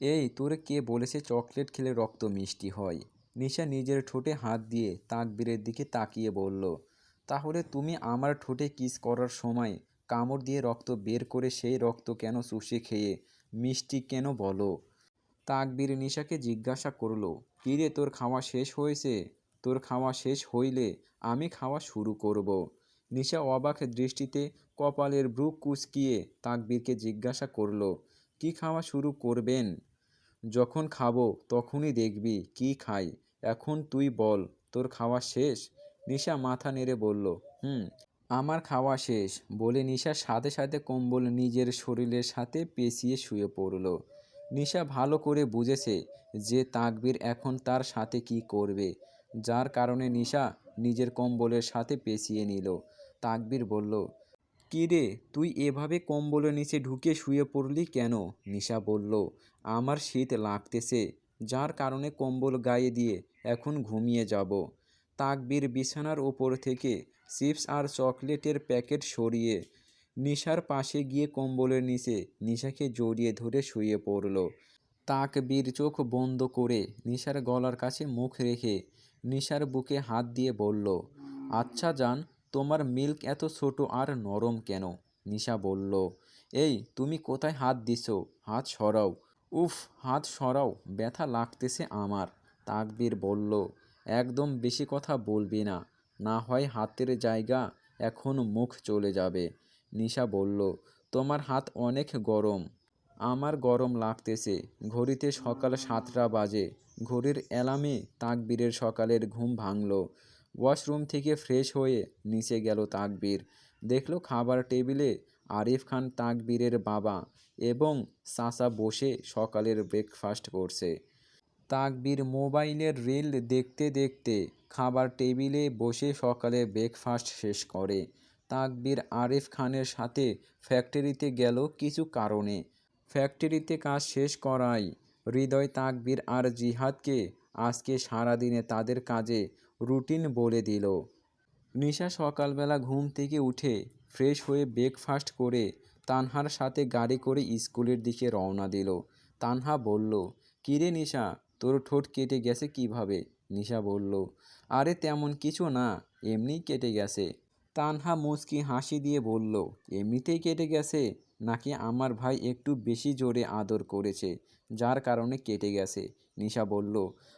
এই, তোরে কে বলেছে চকলেট খেলে রক্ত মিষ্টি হয়? নিশা নিজের ঠোঁটে হাত দিয়ে তাকবীরের দিকে তাকিয়ে বলল, তাহলে তুমি আমার ঠোঁটে কিস করার সময় কামড় দিয়ে রক্ত বের করে সেই রক্ত কেন চুষে খেয়ে মিষ্টি কেন বলো? তাকবীর নিশাকে জিজ্ঞাসা করল কিরে তোর খাওয়া শেষ হয়েছে? তোর খাওয়া শেষ হইলে আমি খাওয়া শুরু করব। নিশা অবাক দৃষ্টিতে কপালের ব্রু কুচকিয়ে তাকবীরকে জিজ্ঞাসা করল, কি খাওয়া শুরু করবেন? যখন খাব তখনই দেখবি কি খাই। এখন তুই বল, তোর খাওয়া শেষ? নিশা মাথা নেড়ে বলল, হুম, আমার খাওয়া শেষ। বলে নিশার সাথে সাথে কম্বল নিজের শরীরের সাথে পেঁচিয়ে শুয়ে পড়ল। নিশা ভালো করে বুঝেছে যে তাকবীর এখন তার সাথে কি করবে। যার কারণে নিশা নিজের কম্বলের সাথে পেঁচিয়ে নিল। তাকবীর বলল কী রে, তুই এভাবে কম্বলের নিচে ঢুকে শুয়ে পড়লি কেন? নিশা বলল, আমার শীত লাগতেছে, যার কারণে কম্বল গায়ে দিয়ে এখন ঘুমিয়ে যাব। তাকবীর বিছানার ওপর থেকে চিপস আর চকলেটের প্যাকেট সরিয়ে নিশার পাশে গিয়ে কম্বলের নিচে নিশাকে জড়িয়ে ধরে শুয়ে পড়ল। তাকবীর চোখ বন্ধ করে নিশার গলার কাছে মুখ রেখে নিশার বুকে হাত দিয়ে বলল আচ্ছা জান তোমার মিল্ক এত ছোট আর নরম কেন? নিশা বলল, এই, তুমি কোথায় হাত দিছো? হাত সরাও। উফ, হাত সরাও, ব্যথা লাগতেছে আমার, তাকবীর বলল, একদম বেশি কথা বলবি না না হয় হাতের জায়গা এখন মুখ চলে যাবে। নিশা বলল, তোমার হাত অনেক গরম, আমার গরম লাগতেছে, ঘড়িতে সকাল সাতটা বাজে, ঘড়ির অ্যালার্মে তাকবীরের সকালের ঘুম ভাঙল। ওয়াশরুম থেকে ফ্রেশ হয়ে নিচে গেল তাকবীর। দেখল খাবার টেবিলে আরিফ খান তাকবীরের বাবা এবং চাচা বসে সকালের ব্রেকফাস্ট করছে। তাকবীর মোবাইলের রিল দেখতে দেখতে খাবার টেবিলে বসে সকালে ব্রেকফাস্ট শেষ করে। তাকবীর আরিফ খানের সাথে ফ্যাক্টরিতে গেল কিছু কারণে। ফ্যাক্টরিতে কাজ শেষ করায় হৃদয় তাকবীর আর জিহাদকে আজকে সারাদিনে তাদের কাজে রুটিন বলে দিল। নিশা সকালবেলা ঘুম থেকে উঠে ফ্রেশ হয়ে ব্রেকফাস্ট করে তানহার সাথে গাড়ি করে স্কুলের দিকে রওনা দিল। তানহা বলল, কিরে নিশা, তোর ঠোঁট কেটে গেছে কীভাবে? নিশা বলল, আরে তেমন কিছু না, এমনিই কেটে গেছে। তানহা মুচকি হাসি দিয়ে বলল, এমনিতেই কেটে গেছে? নাকি আমার ভাই একটু বেশি জোরে আদর করেছে, যার কারণে কেটে গেছে? নিশা বলল,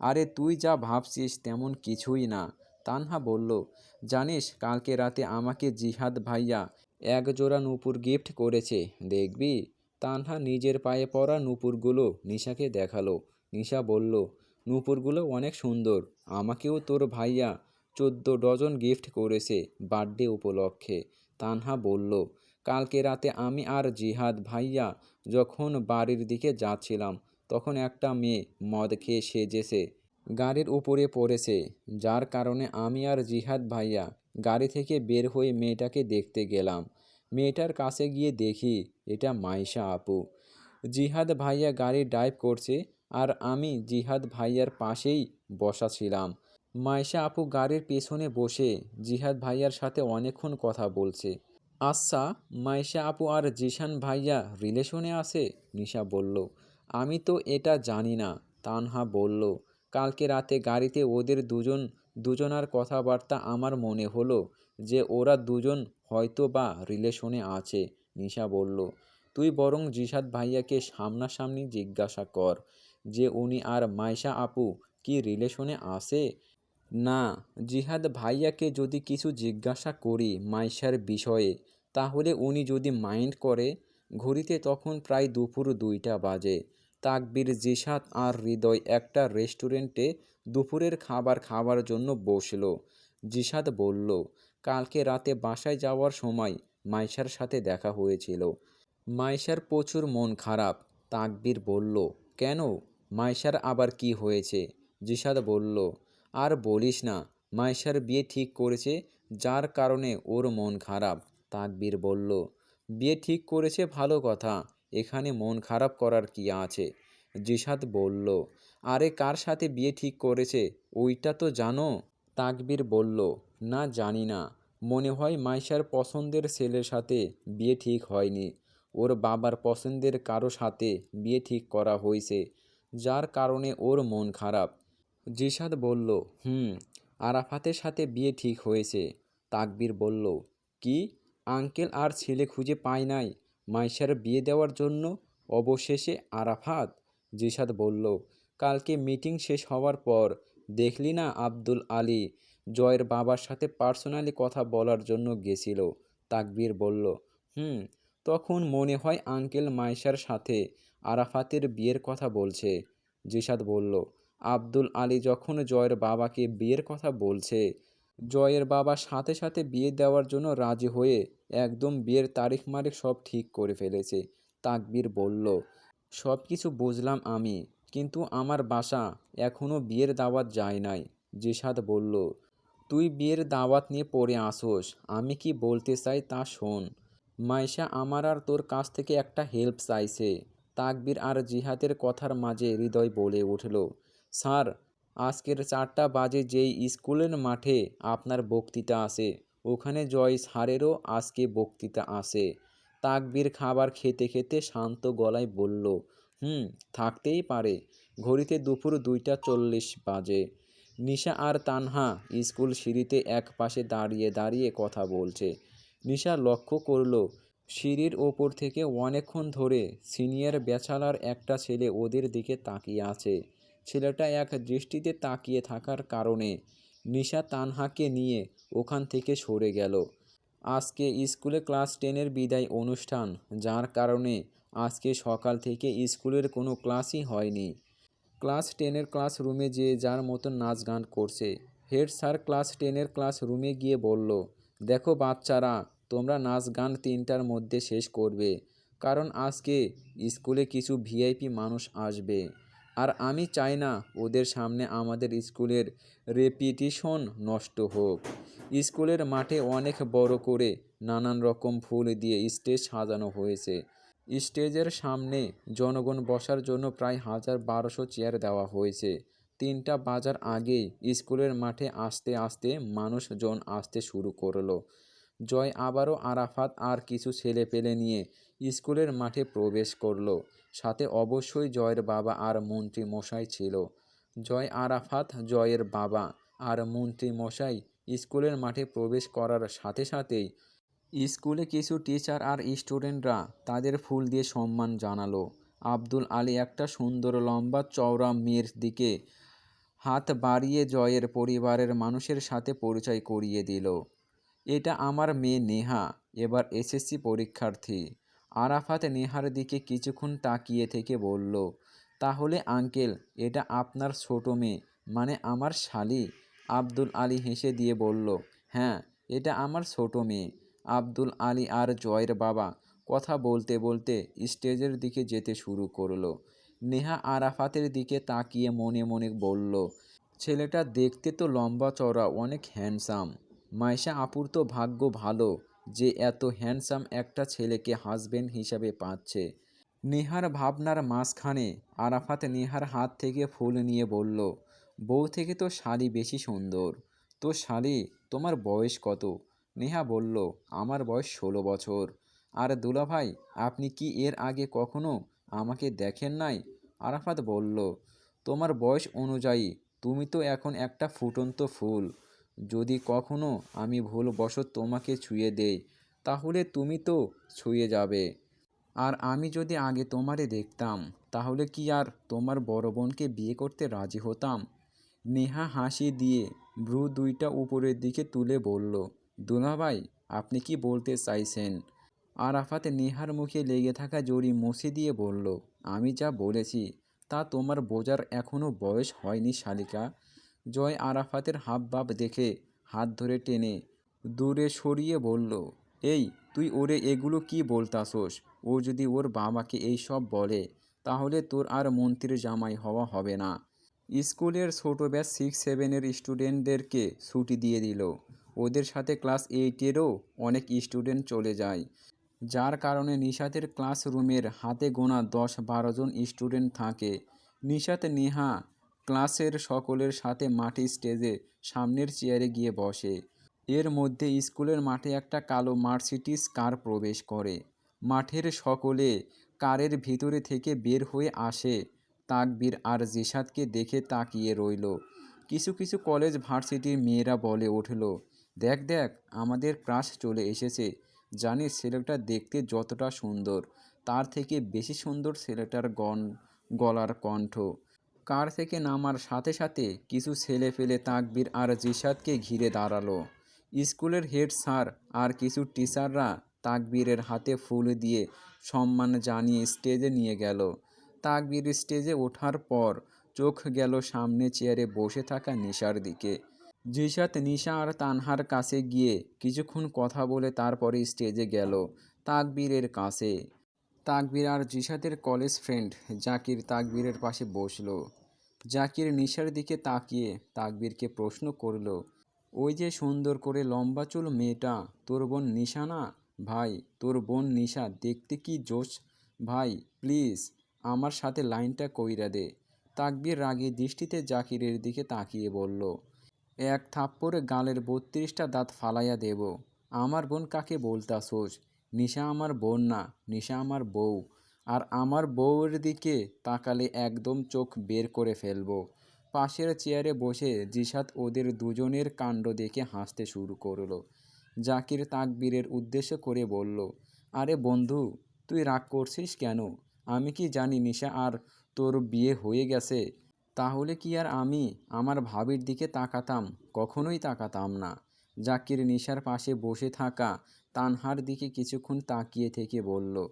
আরে তুই যা ভাবছিস তেমন কিছুই না। তানহা বলল, জানিস, কালকে রাতে আমাকে জিহাদ ভাইয়া এক জোড়া নূপুর গিফট করেছে, দেখবি? তানহা নিজের পায়ে পড়া নূপুরগুলো নিশাকে দেখাল। নিশা বলল, নূপুরগুলো অনেক সুন্দর, আমাকেও তোর ভাইয়া চোদ্দ ডজন গিফট করেছে বার্থডে উপলক্ষে। তানহা বলল, কালকে রাতে আমি আর জিহাদ ভাইয়া যখন বাড়ির দিকে যাচ্ছিলাম তখন একটা মেয়ে মদ খেয়ে সেজেছে, গাড়ির উপরে পড়েছে। যার কারণে আমি আর জিহাদ ভাইয়া গাড়ি থেকে বের হয়ে মেয়েটাকে দেখতে গেলাম। মেয়েটার কাছে গিয়ে দেখি, এটা মাইশা আপু। জিহাদ ভাইয়া গাড়ি ড্রাইভ করছে আর আমি জিহাদ ভাইয়ার পাশেই বসা ছিলাম। মাইশা আপু গাড়ির পেছনে বসে জিহাদ ভাইয়ার সাথে অনেকক্ষণ কথা বলছে। আচ্ছা মাইশা আপু আর জিশান ভাইয়া রিলেশনে আছে? নিশা বলল। আমি তো এটা জানি না, তানহা বলল। কালকে রাতে গাড়িতে ওদের দুজন, দুজনার কথাবার্তা আমার মনে হলো যে ওরা দুজন হয়তো বা রিলেশনে আছে, নিশা বলল। তুই বরং জিসাদ ভাইয়াকে সামনাসামনি জিজ্ঞাসা কর যে উনি আর মাইশা আপু কি রিলেশনে আছে? না, জিহাদ ভাইয়াকে যদি কিছু জিজ্ঞাসা করি মাইশার বিষয়ে, তাহলে উনি যদি মাইন্ড করে, ঘড়িতে তখন প্রায় দুপুর দুইটা বাজে। তাকবীর, জিসাদ আর হৃদয় একটা রেস্টুরেন্টে দুপুরের খাবার খাওয়ার জন্য বসল। জিসাদ বলল, কালকে রাতে বাসায় যাওয়ার সময় মাইশার সাথে দেখা হয়েছিল। মাইশার প্রচুর মন খারাপ। তাকবীর বলল, কেন? মাইশার আবার কি হয়েছে? জিসাদ বলল, আর বলিস না মাইশার বিয়ে ঠিক করেছে, যার কারণে ওর মন খারাপ। তাকবীর বলল, বিয়ে ঠিক করেছে ভালো কথা এখানে মন খারাপ করার কি আছে? জিসাদ বলল, আরে কার সাথে বিয়ে ঠিক করেছে? ওইটা তো জানো? তাকবীর বলল, না, জানি না। মনে হয় মাইশার পছন্দের ছেলের সাথে বিয়ে ঠিক হয়নি। ওর বাবার পছন্দের কারও সাথে বিয়ে ঠিক করা হয়েছে, যার কারণে ওর মন খারাপ। জিসাদ বলল, হুম, আরাফাতের সাথে বিয়ে ঠিক হয়েছে। তাকবীর বলল, কি? আঙ্কেল আর ছেলে খুঁজে পায় নাই? মাইশার বিয়ে দেওয়ার জন্য অবশেষে আরাফাত জিসাদ বলল, কালকে মিটিং শেষ হওয়ার পর দেখলি না আব্দুল আলী জয়ের বাবার সাথে পার্সোনালি কথা বলার জন্য গেছিল? তাকবীর বলল, হুম, তখন মনে হয় আঙ্কেল মাইশার সাথে আরাফাতের বিয়ের কথা বলছে। জিসাদ বলল, আব্দুল আলী যখন জয়ের বাবাকে বিয়ের কথা বলছে জয়ের বাবা সাথে সাথে বিয়ে দেওয়ার জন্য রাজি হয়ে একদম বিয়ের তারিখ মারিখ সব ঠিক করে ফেলেছে, তাকবীর বলল। সব কিছু বুঝলাম আমি, কিন্তু আমার বাসা এখনও বিয়ের দাওয়াত যায় নাই জিসাদ বলল। তুই বিয়ের দাওয়াত নিয়ে পড়ে আসোস, আমি কি বলতে চাই তা শোন। মাইশা আমার আর তোর কাছ থেকে একটা হেল্প চাইছে, তাকবীর আর জিহাদের কথার মাঝে হৃদয় বলে উঠল। স্যার আজকের চারটা বাজে যেই স্কুলের মাঠে আপনার বক্তৃতা আসে, ওখানে জয় স্যারেরও আজকে বক্তৃতা আসে। তাকবীর খাবার খেতে খেতে শান্ত গলায় বলল, হুম, থাকতেই পারে। ঘড়িতে দুপুর দুইটা চল্লিশ বাজে নিশা আর তানহা স্কুল সিঁড়িতে এক পাশে দাঁড়িয়ে দাঁড়িয়ে কথা বলছে। নিশা লক্ষ্য করল, সিঁড়ির ওপর থেকে অনেকক্ষণ ধরে সিনিয়র ব্যাচেলার একটা ছেলে ওদের দিকে তাকিয়ে আছে। ছেলেটা এক দৃষ্টিতে তাকিয়ে থাকার কারণে নিশা তানহাকে নিয়ে ওখান থেকে সরে গেল। আজকে স্কুলে ক্লাস টেনের বিদায় অনুষ্ঠান, যার কারণে আজকে সকাল থেকে স্কুলের কোনো ক্লাসই হয়নি। ক্লাস টেনের ক্লাসরুমে যে যার মতো নাচ গান করছে। হেড স্যার ক্লাস টেনের ক্লাসরুমে গিয়ে বলল, দেখো বাচ্চারা, তোমরা নাচ গান তিনটার মধ্যে শেষ করবে, কারণ আজকে স্কুলে কিছু ভিআইপি মানুষ আসবে। আর আমি চাই না ওদের সামনে আমাদের স্কুলের রেপিটিশন নষ্ট হোক। স্কুলের মাঠে অনেক বড় করে নানান রকম ফুল দিয়ে স্টেজ সাজানো হয়েছে। স্টেজের সামনে জনগণ বসার জন্য প্রায় হাজার বারোশো চেয়ার দেওয়া হয়েছে। তিনটা বাজার আগেই স্কুলের মাঠে আস্তে আস্তে মানুষজন আসতে শুরু করল। জয় আবারও আরাফাত আর কিছু ছেলে পেলে নিয়ে স্কুলের মাঠে প্রবেশ করল। সাথে অবশ্যই জয়ের বাবা আর মন্ত্রী মশাই ছিল। জয় আরাফাত, জয়ের বাবা আর মন্ত্রী মশাই স্কুলের মাঠে প্রবেশ করার সাথে সাথেই স্কুলে কিছু টিচার আর স্টুডেন্টরা তাদের ফুল দিয়ে সম্মান জানালো। আব্দুল আলী একটা সুন্দর লম্বা চওড়া মেয়ের দিকে হাত বাড়িয়ে জয়ের পরিবারের মানুষের সাথে পরিচয় করিয়ে দিল। এটা আমার মেয়ে নেহা, এবার এসএসসি পরীক্ষার্থী। আরাফাত নেহার দিকে কিছুক্ষণ তাকিয়ে থেকে বলল, তাহলে আঙ্কেল, এটা আপনার ছোট মেয়ে মানে আমার শালি? আব্দুল আলী হেসে দিয়ে বলল হ্যাঁ এটা আমার ছোট মেয়ে। আব্দুল আলী আর জয়ের বাবা কথা বলতে বলতে স্টেজের দিকে যেতে শুরু করল। নেহা আরাফাতের দিকে তাকিয়ে মনে মনে বলল, ছেলেটা দেখতে তো লম্বা চওড়া, অনেক হ্যান্ডসাম মাইশা আপুর তো ভাগ্য ভালো। যে এত হ্যান্ডসাম একটা ছেলেকে হাজবেন্ড হিসাবে পাচ্ছে। নেহার ভাবনার মাঝখানে আরাফাত নেহার হাত থেকে ফুল নিয়ে বলল, বউ থেকে তো শালি বেশি সুন্দর। তো শালি তোমার বয়স কত? নেহা বলল, আমার বয়স ষোলো বছর। আর দুলাভাই, আপনি কি এর আগে কখনো আমাকে দেখেন নাই? আরাফাত বলল, তোমার বয়স অনুযায়ী, তুমি তো এখন একটা ফুটন্ত ফুল। যদি কখনো আমি ভুলবশত তোমাকে ছুঁয়ে দেই, তাহলে তুমি তো ছুঁয়ে যাবে। আর আমি যদি আগে তোমারে দেখতাম, তাহলে কি আর তোমার বড় বোনকে বিয়ে করতে রাজি হতাম? নেহা হাসি দিয়ে ভ্রু দুইটা উপরের দিকে তুলে বলল, দুলাভাই, আপনি কি বলতে চাইছেন? আরাফাত নেহার মুখে লেগে থাকা জড়ি মুছে দিয়ে বলল, আমি যা বলেছি, তা তোমার বোঝার এখনও বয়স হয়নি, শালিকা। জয় আরাফাতের হাবভাব দেখে হাত ধরে টেনে দূরে সরিয়ে বলল, এই, তুই ওরে এগুলো কি বলতাসোস ও যদি ওর বাবাকে এই সব বলে, তাহলে তোর আর মন্ত্রীর জামাই হওয়া হবে না। স্কুলের ছোটো ব্যাচ সিক্স সেভেনের স্টুডেন্টদেরকে ছুটি দিয়ে দিল। ওদের সাথে ক্লাস এইটেরও অনেক স্টুডেন্ট চলে যায়। যার কারণে নিশাতের ক্লাসরুমের হাতে গোনা দশ বারো জন স্টুডেন্ট থাকে। নিশাত, নেহা ক্লাসের সকলের সাথে মাটি স্টেজে সামনের চেয়ারে গিয়ে বসে। এর মধ্যে স্কুলের মাঠে একটা কালো মার্সিডিস কার প্রবেশ করে। মাঠের সকলে কারের ভিতরে থেকে বের হয়ে আসে। তাকবীর আর জিসাদকে দেখে তাকিয়ে রইল। কিছু কিছু কলেজ ভার্সিটির মেয়েরা বলে উঠল, দেখ দেখ, আমাদের ক্রাশ চলে এসেছে। জানি ছেলেটা দেখতে যতটা সুন্দর। তার থেকে বেশি সুন্দর ছেলেটার গন গলার কণ্ঠ। কার থেকে নামার সাথে সাথে কিছু ছেলে ফেলে তাকবীর আর জিসাদকে ঘিরে দাঁড়াল। স্কুলের হেড স্যার আর কিছু টিচাররা তাকবীরের হাতে ফুল দিয়ে সম্মান জানিয়ে স্টেজে নিয়ে গেল। তাকবীর স্টেজে ওঠার পর চোখ গেল সামনে চেয়ারে বসে থাকা নিশার দিকে। জিসাত নিশা আর তানহার কাছে গিয়ে কিছুক্ষণ কথা বলে তারপরে স্টেজে গেল তাকবীরের কাছে। তাকবীর আর জিসাতের কলেজ ফ্রেন্ড জাকির তাকবীরের পাশে বসল। জাকির নিশার দিকে তাকিয়ে তাকবীরকে প্রশ্ন করল, ওই যে সুন্দর করে লম্বা চুল মেয়েটা, তোর বোন নিশা না ভাই, তোর বোন নিশা, দেখতে কি জোশ? ভাই, প্লিজ, আমার সাথে লাইনটা কইরা দে। তাকবীর রাগে দৃষ্টিতে জাকিরের দিকে তাকিয়ে বলল, এক থাপ্পড়ে গালের বত্রিশটা দাঁত ফালাইয়া দেব। আমার বোন কাকে বলতাছোস? নিশা আমার বোন না, নিশা আমার বউ। আর আমার বউয়ের দিকে তাকালে একদম চোখ বের করে ফেলব। পাশের চেয়ারে বসে জিসাত ওদের দুজনের কাণ্ড দেখে হাসতে শুরু করল। জাকির তাকবীরের উদ্দেশ্য করে বলল, আরে বন্ধু, তুই রাগ করছিস কেন? আমি কি জানি নিশা আর তোর বিয়ে হয়ে গেছে। তাহলে কি আর আমি আমার ভাবির দিকে তাকাতাম? কখনোই তাকাতাম না। জাকির নিশার পাশে বসে থাকা তানহার দিকে কিছুক্ষণ তাকিয়ে থেকে বলল,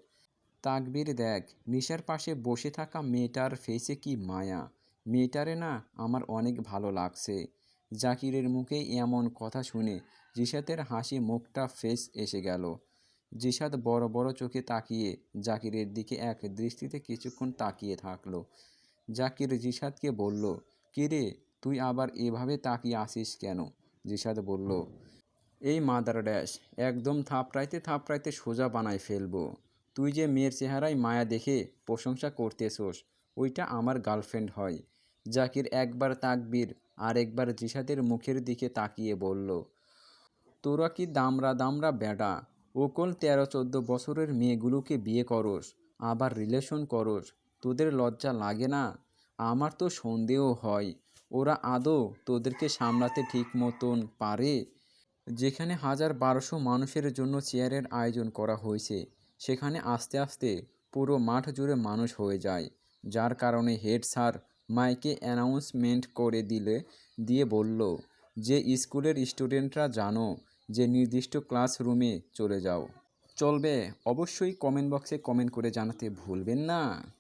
তাকবির দেখ, নিশার পাশে বসে থাকা মেয়েটার ফেসে কি মায়া। মেয়েটারে না আমার অনেক ভালো লাগছে। জাকিরের মুখে এমন কথা শুনে জিসাতের হাসি মুখটা ফেস এসে গেল। জিসাত বড় বড় চোখে তাকিয়ে জাকিরের দিকে এক দৃষ্টিতে কিছুক্ষণ তাকিয়ে থাকল। জাকির জিসাদকে বলল কিরে তুই আবার এভাবে তাকিয়ে আসিস কেন? জিসাদ বলল এই মাদার ড্যাশ, একদম থাপড়াইতে থাপড়াইতে সোজা বানায় ফেলব। তুই যে মেয়ের চেহারায় মায়া দেখে প্রশংসা করতেছোস, ওইটা আমার গার্লফ্রেন্ড হয়। জাকির একবার তাকবীর আর একবার জিসাদের মুখের দিকে তাকিয়ে বলল, তোরা কি দামরা দামরা বেটা ওকল তেরো চোদ্দ বছরের মেয়েগুলোকে বিয়ে করস, আবার রিলেশন করস, তোদের লজ্জা লাগে না? আমার তো সন্দেহ হয়, ওরা আদৌ তোদেরকে সামলাতে ঠিক মতন পারে? যেখানে হাজার বারোশো মানুষের জন্য চেয়ারের আয়োজন করা হয়েছে, সেখানে আস্তে আস্তে পুরো মাঠ জুড়ে মানুষ হয়ে যায়, যার কারণে হেড স্যার মাইকে অ্যানাউন্সমেন্ট করে দিলে, দিয়ে বলল, যে স্কুলের স্টুডেন্টরা জানো যে নির্দিষ্ট ক্লাসরুমে চলে যাও। চলবে, অবশ্যই কমেন্ট বক্সে কমেন্ট করে জানাতে ভুলবেন না।